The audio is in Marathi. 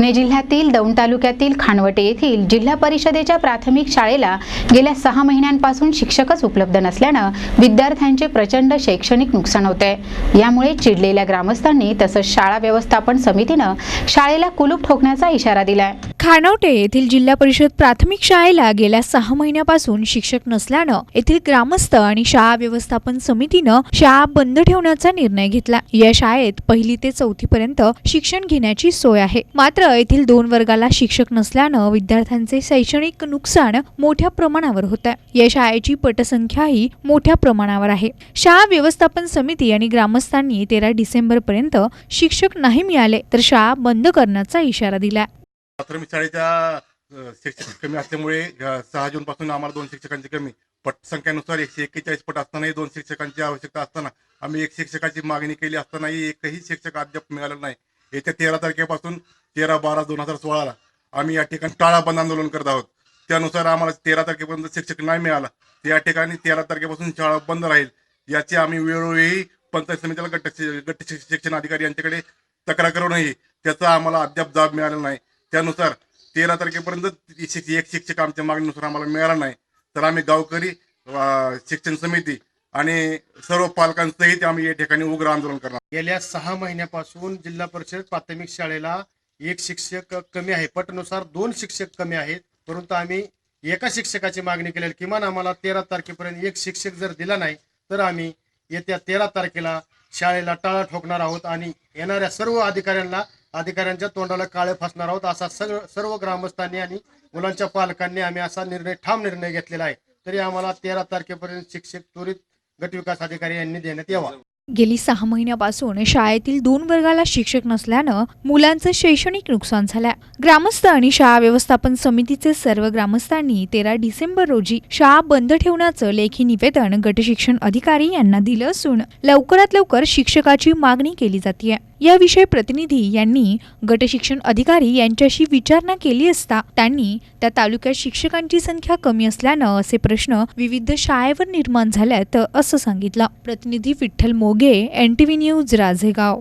पुणे जिल्ह्यातील दौंड तालुक्यातील खानवटे येथील जिल्हा परिषदेच्या प्राथमिक शाळेला गेल्या सहा महिन्यांपासून शिक्षकच उपलब्ध नसल्यानं विद्यार्थ्यांचे प्रचंड शैक्षणिक नुकसान होते यामुळे चिडलेल्या ग्रामस्थांनी तसंच शाळा व्यवस्थापन समितीनं शाळेला कुलूप ठोकण्याचा इशारा दिलाय. खानवटे येथील जिल्हा परिषद प्राथमिक शाळेला गेल्या सहा महिन्यापासून शिक्षक नसल्यानं येथील ग्रामस्थ आणि शाळा व्यवस्थापन समितीनं शाळा बंद ठेवण्याचा निर्णय घेतला. या शाळेत पहिली ते चौथी पर्यंत शिक्षण घेण्याची सोय आहे. मात्र येथील दोन वर्गाला शिक्षक नसल्यानं विद्यार्थ्यांचे शैक्षणिक नुकसान मोठ्या प्रमाणावर होत आहे या शाळेची पटसंख्याही मोठ्या प्रमाणावर आहे. शाळा व्यवस्थापन समिती आणि ग्रामस्थांनी तेरा डिसेंबर पर्यंत शिक्षक नाही मिळाले तर शाळा बंद करण्याचा इशारा दिला प्राथमिक शाळेच्या शिक्षक कमी असल्यामुळे सहा जून पासून आम्हाला दोन शिक्षकांची कमी. पट संख्येनुसार एकशे एक्केचाळीस पट असतानाही दोन शिक्षकांची आवश्यकता असताना आम्ही एक शिक्षकाची मागणी केली असतानाही एकही शिक्षक अद्याप मिळालं नाही. येत्या तेरा तारखेपासून तेरा बारा दोन हजार सोळाला आम्ही या ठिकाणी टाळा बंद आंदोलन करत आहोत. त्यानुसार आम्हाला तेरा तारखेपर्यंत शिक्षक नाही मिळाला. त्या ठिकाणी तेरा तारखेपासून शाळा बंद राहील याची आम्ही वेळोवेळी पंचायत समितीला गट गट शिक्षण अधिकारी यांच्याकडे तक्रार करूनही त्याचा आम्हाला अद्याप जाब मिळाला नाही. त्यानुसार तेरा तारखेपर्यंत एक शिक्षक आमच्या मागणीनुसार आम्हाला मिळाला नाही. तर आम्ही गावकरी शिक्षण समिती आणि सर्व पालकांसहित आम्ही या ठिकाणी उग्र आंदोलन करणार. गेल्या सहा महिन्यापासून जिल्हा परिषद प्राथमिक शाळेला एक शिक्षक कमी आहे. पटनुसार दोन शिक्षक कमी आहेत. परंतु आम्ही एका शिक्षकाची मागणी केलेली किमान आम्हाला तेरा तारखेपर्यंत एक शिक्षक जर दिला नाही तर आम्ही येत्या तेरा तारखेला शाळेला टाळा ठोकणार आहोत आणि येणाऱ्या सर्व अधिकाऱ्यांना अधिकाऱ्यांच्या तोंडाला काळे फासणार आहोत असा सर्व ग्रामस्थांनी आणि मुलांच्या पालकांनी आम्ही असा निर्णय ठाम निर्णय घेतलेला आहे. तरी आम्हाला तेरा तारखेपर्यंत शिक्षक त्वरित गटविकास अधिकारी यांनी देण्यात यावा. गेली सहा महिन्यापासून शाळेतील दोन वर्गाला शिक्षक नसल्यानं मुलांचं शैक्षणिक नुकसान झालंय. ग्रामस्थ आणि शाळा व्यवस्थापन समितीचे सर्व ग्रामस्थांनी तेरा डिसेंबर रोजी शाळा बंद ठेवण्याचं लेखी निवेदन गटशिक्षण अधिकारी यांना दिलं असून लवकरात लवकर शिक्षकाची मागणी केली जाते याविषयी प्रतिनिधी यांनी गटशिक्षण अधिकारी यांच्याशी विचारणा केली असता त्यांनी त्या तालुक्यात शिक्षकांची संख्या कमी असल्यानं असे प्रश्न विविध शाळेवर निर्माण झाल्यात असं सांगितलं. प्रतिनिधी Vitthal Moge N T V news Rajegaon